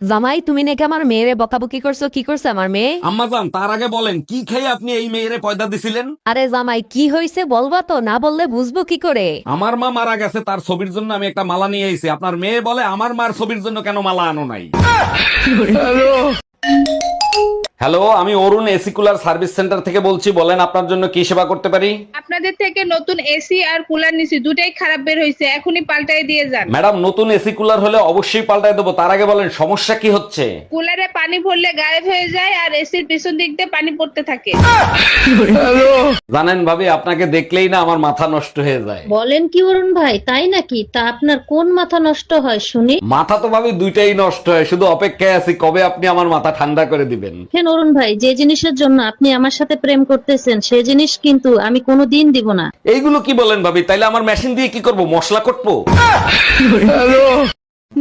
জামাই তুমি নাকি আমার মেয়েরে বকাবকি করছ? কি করছে আমার মেয়ে? আম্মাজান তার আগে বলেন কি খেয়ে আপনি এই মেয়েরে পয়দা দিছিলেন? আরে জামাই কি হয়েছে বলবা তো না বললে বুঝব কি করে? আমার মা মারা গেছে তার ছবির জন্য আমি একটা মালা নিয়ে এসেছি আপনার মেয়ে বলে আমার মার ছবির জন্য কেন মালা আনো নাই? হ্যালো আমি অরুণ এসিকুলার সার্ভিস সেন্টার থেকে বলছি বলেন আপনার জন্য কি সেবা করতে পারি? আপনাদের থেকে নতুন এসি আর কুলার নিছি দুটাই খারাপ বের হয়েছে এখনই পাল্টাই দিয়ে যান। ম্যাডাম নতুন এসি কুলার হলে অবশ্যই পাল্টায় দেবো। তার আগে বলেন সমস্যা কি হচ্ছে? কুলারে পানি ভরলে গায়েব হয়ে যায় আর এসির পিছন দিক দিয়ে পানি পড়তে থাকে। জানেন ভাবি আপনাকে দেখলেই না আমার মাথা নষ্ট হয়ে যায়। বলেন কি অরুণ ভাই তাই নাকি? তা আপনার কোন মাথা নষ্ট হয় শুনি? মাথা তো ভাবি দুইটাই নষ্ট হয় শুধু অপেক্ষায় আছি কবে আপনি আমার মাথা ঠান্ডা করে দিবেন? কেন অরুণ ভাই যে জিনিসের জন্য আপনি আমার সাথে প্রেম করতেছেন সে জিনিস কিন্তু আমি কোনো দিন দিব না। এইগুলো কি বলেন ভাবি? তাইলে আমার মেশিন দিয়ে কি করব? মশলা করব?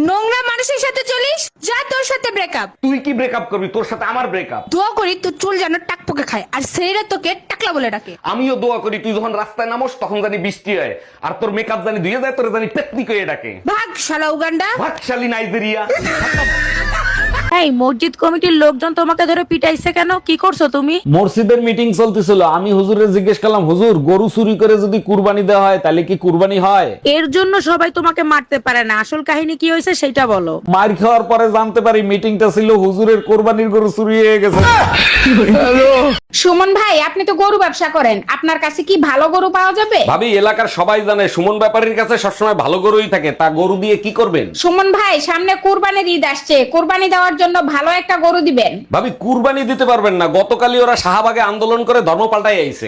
নোংরা মানুষের সাথে চলিস যা তোর সাথে ব্রেকআপ তুই কি ব্রেকআপ করবি? তোর সাথে আমার ব্রেকআপ দোয়া করি তোর চুল যেন টাক পোকে খায় আর সেইরা তোকে টাকলা বলে ডাকে। আমিও দোয়া করি তুই যখন রাস্তায় নামস তখন জানি বৃষ্টি হয় আর তোর মেকআপ জানি ধুয়ে যায় তোর জানি পেতনি করে ডাকে। ভাগ শালা উগান্ডা। ভাগশালী নাইজেরিয়া। এই মসজিদ কমিটির লোকজন তোমাকে ধরে পিটাইছে কেন? কি করছ তুমি? মসজিদের মিটিং চলতেছিল। আমি হুজুরে জিজ্ঞেস করলাম হুজুর গরু চুরি করে যদি কুরবানি দেওয়া হয় তাহলে কি কুরবানি হয়? এর জন্য সবাই তোমাকে মারতে পারে না। আসল কাহিনী কি হয়েছে সেটা বলো। মার খাওয়ার পরে জানতে পারি মিটিংটা ছিল হুজুরের কোরবানির গরু চুরি হয়ে গেছে। সুমন ভাই আপনি তো গরু ব্যবসা করেন। আপনার কাছে কি ভালো গরু পাওয়া যাবে? ভাবি এলাকার সবাই জানে সুমন ব্যাপারীর কাছে সবসময় ভালো গরুই থাকে। তা গরু দিয়ে কি করবেন? সুমন ভাই সামনে কোরবানির ঈদ আসছে। কোরবানি দেওয়ার জন্য ভালো একটা গরু দিবেন। ভাবি কুরবানি দিতে পারবেন না। গতকালই ওরা শাহবাগে আন্দোলন করে ধর্ম পাল্টাই আইছে।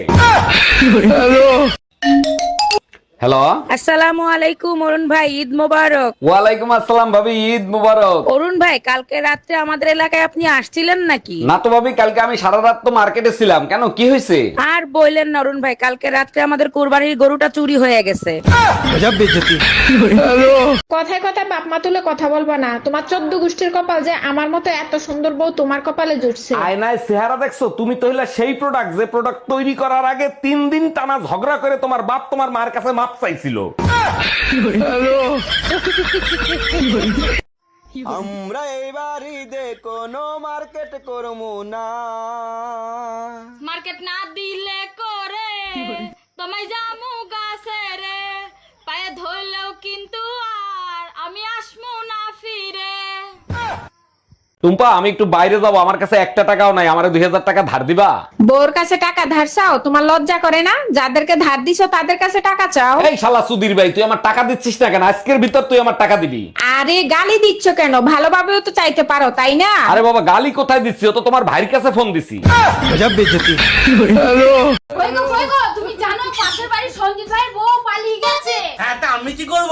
হ্যালো আসসালামু আলাইকুম অরুণ ভাই ঈদ মোবারক। ওয়ালাইকুম আসসালাম ভাবি ঈদ মুবারক। অরুণ ভাই কালকে রাত্রে আমাদের এলাকায় আপনি আসছিলেন নাকি? না তো ভাবি কালকে আমি সারা রাত তো মার্কেটে ছিলাম। কেন কি হয়েছে? আর বললেন না অরুণ ভাই কালকে রাত্রে আমাদের কোরবানির গরুটা চুরি হয়ে গেছে। কথায় কথায় বাপ মা তুলে কথা বলবা না। তোমার চোদ্দ গোষ্ঠীর কপাল যে আমার মতো এত সুন্দর বউ তোমার কপালে জুটছে। আয়নায় চেহারা দেখছ? তুমি তো হইলা সেই প্রোডাক্ট যে প্রোডাক্ট তৈরি করার আগে তিন দিন টানা ঝগড়া করে তোমার বাপ তোমার মার কাছে মাপ চাইছিল। আমরা এই বাড়িতে কোনো মার্কেট করব না। মার্কেট না দিলে করে তোমায় জামু গাছে রে। পায়ে ধরলেও কিন্তু আর আমি আসমু না ফিরে। টুম্পা আমি একটু বাইরে যাব আমার কাছে একটা টাকাও নাই আমার দুই হাজার টাকা ধার দিবা? বউর কাছে টাকা ধার চাও? তোমার লজ্জা করে না? যাদেরকে ধার দিছো তাদের কাছে টাকা চাও? এই শালা সুধীর ভাই তুই আমার টাকা দিচ্ছিস না কেন? আজকের ভিতর তুই আমার টাকা দিবি। আরে গালি দিচ্ছ কেন? ভালোভাবেও তো চাইতে পারো তাই না? আরে বাবা গালি কোথায় দিচ্ছি? ও তো তোমার ভাইয়ের কাছে ফোন দিছি। কই গো কই গো? তুমি জানো পাশের বাড়ির সঞ্জিত ভাইয়ের বউ পালিয়ে গেছে। হ্যাঁ তা আমি কি করব?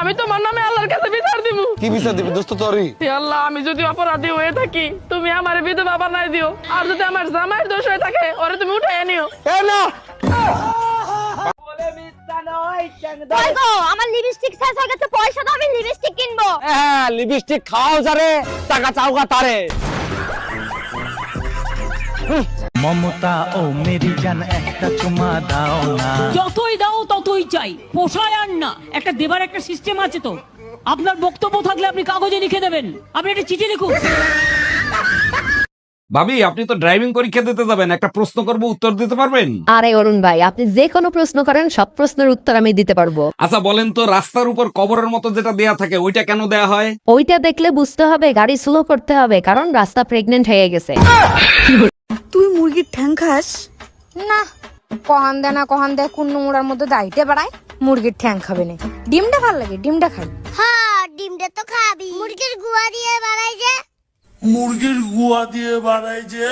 আমি তোমার নামে আল্লাহর কাছে বিচার দিব কি বিচার দিবি দোস্ত তোরই? আল্লাহ আমি যদি অপরাধী হয়ে থাকি তুমি আমার বিধবা বানাই দিও। আর যদি আমার জামাইয়ের দোষ হয়ে থাকে ওরে তুমি উঠে নিও। এ না! কই গো আমার লিপস্টিক শেষ হয়ে গেছে পয়সা দাও আমি লিপস্টিক কিনবো। হ্যাঁ লিপস্টিক খাওয়াও যারে টাকা চাওগা তারে। মমতা ও মেরি জান একটা চুমা দাও না। যতই দাও ততই চাই। পোষায় আর না। একটা দেবার একটা সিস্টেম আছে তো। আপনার বক্তব্য থাকলে আপনি কাগজে লিখে দেবেন। আপনি একটা চিঠি লিখুন। ভাবি আপনি তো ড্রাইভিং পরীক্ষা দিতে যাবেন। একটা প্রশ্ন করব উত্তর দিতে পারবেন? আরে অরুণ ভাই আপনি যে কোনো প্রশ্ন করেন সব প্রশ্নের উত্তর আমি দিতে পারব। আচ্ছা বলেন তো রাস্তার উপর কবরের মতো যেটা দেয়া থাকে ওইটা কেন দেয়া হয়? ওইটা দেখলে বুঝতে হবে গাড়ি স্লো করতে হবে কারণ রাস্তা প্রেগনেন্ট হয়ে গেছে। তুই মুরগির ঠ্যাং খাস? না কহান দে না কহান দে কোন নোংরার মধ্যে দাইতে বেড়ায় মুরগির ঠ্যাং খাবে না। ডিমটা ভালো লাগে ডিমটা খাই। হ্যাঁ ডিমটা তো খাবি। মুরগির গুয়া দিয়ে বানাই যে। মুরগির গুয়া দিয়ে বানাই যে।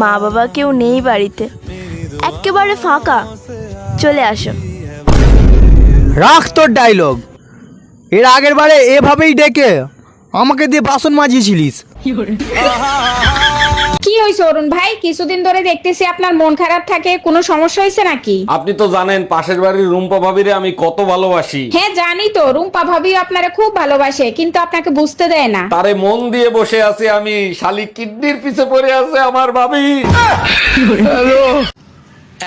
মা বাবা কেউ নেই বাড়িতে। একেবারে ফাঁকা। চলে আসো। রাখ তোর ডায়লগ এর আগের বারে এভাবেই ডেকে। আমাকে দিয়ে বাসন মাজিয়েছিলিস। কি হয়েছে অরুণ ভাই? কিছুদিন ধরে দেখতেছি আপনার মন খারাপ থাকে কোনো সমস্যা হয়েছে নাকি? আপনি তো জানেন পাশের বাড়ির রুম্পা ভাবিরে আমি কত ভালোবাসি। হ্যাঁ জানি তো রুম্পা ভাবি আপনারে খুব ভালোবাসে কিন্তু আপনাকে বুঝতে দেয় না। তারে মন দিয়ে বসে আছি আমি শালি কিডনির পিছে পড়ে আছে আমার ভাবি।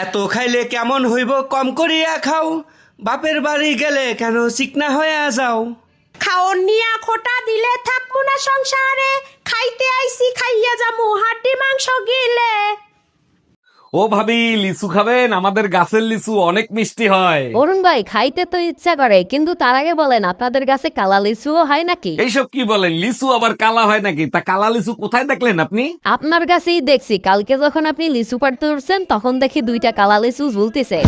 এত খাইলে কেমন হইব? কম করিয়া খাও। বাপের বাড়ি গেলে কেন চিকনা হয়ে যাও? খাওন নিয়া খোটা দিলে থাকব না সংসারে। খাইতে আইছি, খাইয়া যামু হাড্ডি মাংস গিলে। ও ভাবি লিচু খাবেন? আমাদের গাছের লিচু অনেক মিষ্টি হয়। অরুণ ভাই খাইতে তো ইচ্ছা করে কিন্তু তার আগে বলেন আপনাদের কাছে কালা লিচুও হয় নাকি? এইসব কি বলেন? লিচু আবার কালা হয় নাকি? তা কালা লিচু কোথায় দেখলেন আপনি? আপনার কাছেই দেখছি কালকে যখন আপনি লিচু পাড়তে উঠছেন তখন দেখি দুইটা কালা লিচু ঝুলতেছে।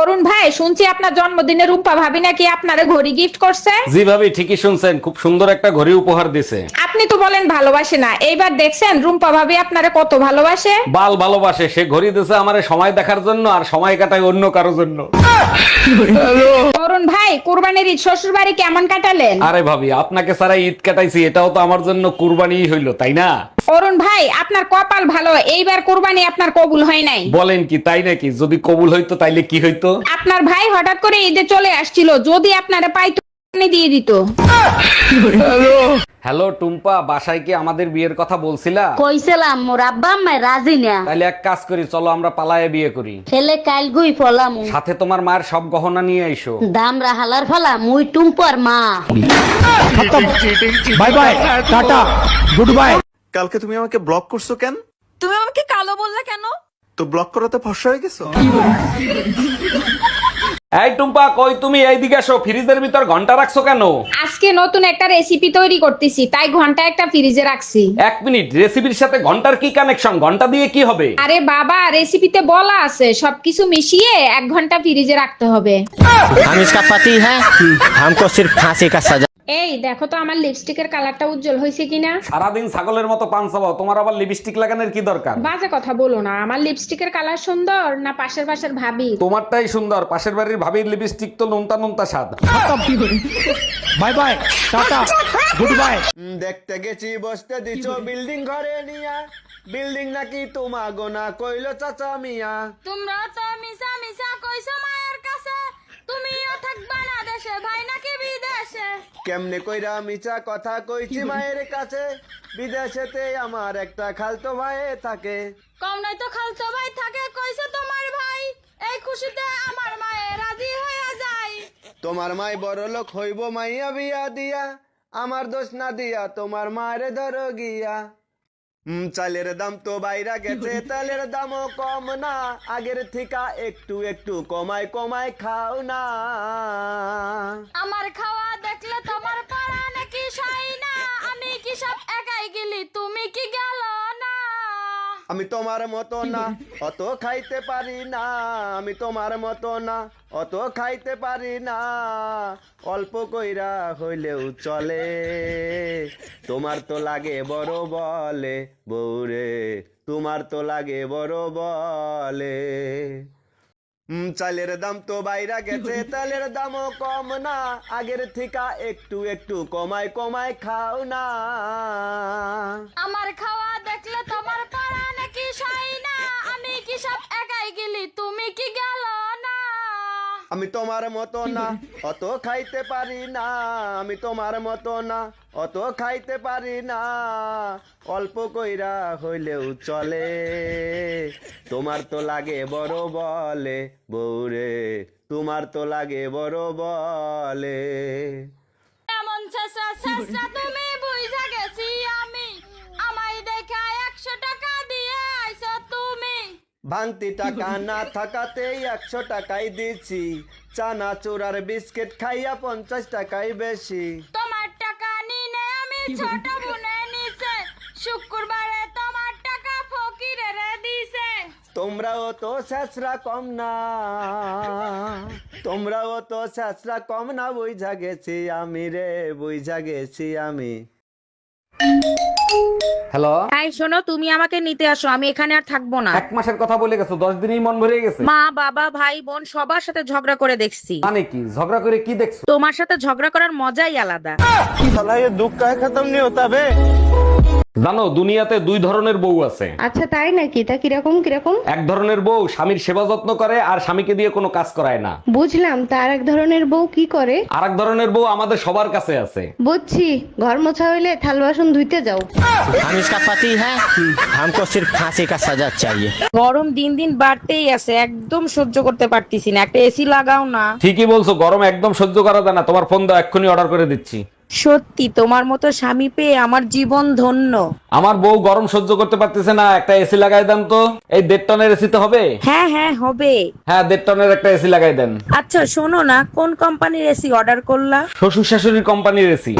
অরুণ ভাই শুনছি আপনার জন্মদিনে রুম্পা ভাবি নাকি আপনারে ঘড়ি গিফট করছে? জি ভাবি ঠিকই শুনছেন খুব সুন্দর একটা ঘড়ি উপহার দিছে। আপনি তো বলেন ভালোবাসে না। এইবার দেখছেন রুম্পা ভাবি আপনারে কত ভালোবাসে। বাল ভালোবাসে সে ঘড়ি দিছে আমারে সময় দেখার জন্য আর সময় কাটায় অন্য কারোর জন্য। অরুণ ভাই কোরবানির ঈদ শ্বশুর বাড়ি কেমন কাটালেন? আরে ভাবি আপনাকে সারা ঈদ কাটাইছি এটাও তো আমার জন্য কুরবানি হইল তাই না? অরুণ ভাই আপনার কপাল ভালো এইবার কোরবানি আপনার কবুল হয় নাই। বলেন কি তাই নাকি? যদি কবুল হইতো তাইলে কি হইতো? আপনার ভাই হঠাৎ করে ঈদে চলে আসছিল যদি আপনারা পাইতো দিয়ে দিত। হ্যালো টুম্পা বাসায় কি আমাদের বিয়ের কথা বলছিলা? কইছিলাম মোর আব্বা আম্মায় রাজি না। তাইলে এক কাজ করি চলো আমরা পালায়ে বিয়ে করি। ছেলে কাল গুই ফলাম। সাথে তোমার মার সব গহনা নিয়ে আইসো। দাম রাহালার ফলা মুই টুম্পর মা। Bye bye tata good bye কালকে তুমি আমাকে ব্লক করছ কেন? তুমি আমাকে কালো বললে কেন? তো ব্লক করাতে ফর্সা হয়ে গেছো? এই টুম্পা কই তুমি এইদিকে আসো ফ্রিজের ভিতর ঘন্টা রাখছো কেন আজকে নতুন একটা রেসিপি তৈরি করতেছি তাই ঘন্টা একটা ফ্রিজে রাখছি এক মিনিট রেসিপির সাথে ঘন্টার কি কানেকশন ঘন্টা দিয়ে কি হবে আরে বাবা রেসিপিতে বলা আছে সবকিছু মিশিয়ে এক ঘন্টা ফ্রিজে রাখতে হবে हम इसका पति है हमको सिर्फ फांसी का सजा এই দেখো তো আমার লিপস্টিকের কালারটা উজ্জ্বল হয়েছে কিনা? সারাদিন ছাগলের মতো পান চাবাও তোমার আবার লিপস্টিক লাগানোর কি দরকার? বাজে কথা বলো না আমার লিপস্টিকের কালার সুন্দর না পাশের পাশের ভাবি? তোমারটাই সুন্দর পাশের বাড়ির ভাবির লিপস্টিক তো নুনতা নুনতা স্বাদ। Bye bye tata good bye দেখতে গেছি বসতে দিছো বিল্ডিং ঘরে নিয়া। বিল্ডিং নাকি তোমা গোনা কইলো চাচা মিয়া। তোমরা তো মিশা মিশা কইছো মায়ের কাছে। তুমিও থাকবা না কেমনে কইরা মিছা কথা কইছি মায়ের কাছে? বিদেশেতে আমার একটা খালতো ভাই থাকে। কম নাই তো খালতো ভাই থাকে কইছে তোমার ভাই। এই খুশিতে আমার মায়ে রাজি হইয়া যায়। তোমার মাই বড় লোক হইব মাইয়া বিয়া দিয়া আমার দোষ না দিয়া তোমার মারে ধরো গিয়া। চালের দাম তো বাইরে গেছে তালের দামও কম না আগের থেকে একটু একটু কমাই কমাই খাও না। আমার খাওয়া দেখলে তোমার পাড়া নাকি সাই না আমি কি সব একাই গেলি তুমি কি না আমি তোমার মতো না, অত খাইতে পারি না। আমি তোমার মতো না, অত খাইতে পারি না। অল্প কইরা হইলেও চলে। তোমার তো লাগে বড় বলে বউরে, তোমার তো লাগে বড় বলে। চালের দাম তো বাইরা গেছে তালের দামও কম না। আগের থিকা একটু একটু কমায় কমায় খাও না। আমার খাওয়া দেখলে পাড়া আমি কি সব একাই গেলি? তুমি কি গেল না? আমি তোমার মতো না অত খাইতে পারি না। আমি তোমার মতো না অত খাইতে পারি না। অল্প কইরা হইলেও চলে। তোমার তো লাগে বড় বলে বউরে। তোমার তো লাগে বড় বলে। এমন শেষা শেষা তুমি বুঝা গেছি ভাঙতি টাকা না থাকাতেই একশো টাকাই দিচ্ছি চানা চুরার বিস্কিট খাইয়া পঞ্চাশ টাকাই বেশি। তোমার টাকা নিনে আমি ছোট বোনে নিছে। শুক্রবারে তোমার টাকা ফকিরে রে দিছে। তোমরাও তো শেষরা কম না। তোমরাও তো শেষরা কম না বুঝা গেছি আমি রে বুঝা গেছি আমি। হ্যালো এই শোনো তুমি আমাকে নিতে আসো আমি এখানে আর থাকব না। এক মাসের কথা বলে গেছো দশ দিনেই মন ভরে গেছে? মা বাবা ভাই বোন সবার সাথে ঝগড়া করে দেখছি। মানে কি? ঝগড়া করে কি দেখছ? তোমার সাথে ঝগড়া করার মজাই আলাদা। জানো দুনিয়াতে দুই ধরনের বউ আছে আচ্ছা তাই নাকি তা কিরকম কিরকম এক ধরনের বউ স্বামীর সেবা যত্ন করে আর স্বামীকে দিয়ে কোনো কাজ করায় না বুঝলাম তার এক ধরনের বউ কি করে আর এক ধরনের বউ আমাদের সবার কাছে আছে বুঝছি ঘর মোছা হইলে থাল বাসন ধুইতে যাও हम इसका पति है हमको सिर्फ फांसी का सजा चाहिए গরম দিন দিন বাড়তেই আছে একদম সহ্য করতে পারতেছি না একটা এসি লাগাও না ঠিকই বলছো গরম একদম সহ্য করা যায় না তোমার ফোন দাও এক্ষুনি অর্ডার করে দিচ্ছি সত্যি তোমার মতো স্বামী পেয়ে আমার জীবন ধন্য। আমার বউ গরম সহ্য করতে পারতেছে না একটা এসি লাগাই দেন তো। এই দেড় টনের এসি তো হবে? হ্যাঁ হ্যাঁ হবে। হ্যাঁ দেড় টনের একটা এসি লাগাই দেন। আচ্ছা শোনো না কোন কোম্পানির এসি অর্ডার করলা? শ্বশুর শাশুড়ির কোম্পানির এসি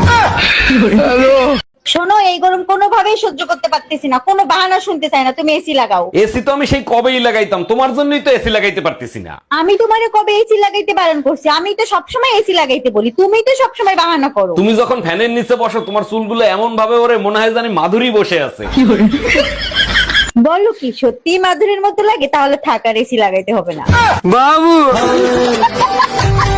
শোনো এই গরম কোনোভাবেই সহ্য করতে পারতেছি না। কোনো বাহানা শুনতে চাই না তুমি এসি লাগাও। এসি তো আমি সেই কবেই লাগাইতাম তোমার জন্যই তো এসি লাগাইতে পারতেছি না। আমি তোমারে কবে এসি লাগাইতে বারণ করছি? আমি তো সবসময় এসি লাগাইতে বলি তুমি তো সবসময় বাহানা করো। তুমি যখন ফ্যানের নিচে বসো তোমার চুলগুলো এমন ভাবে ওরে মনে হয় জানি মাধুরী বসে আছে। বলো? কি সত্যি মাধুরীর মতো লাগে? তাহলে থাকার এসি লাগাইতে হবে না। বাবু!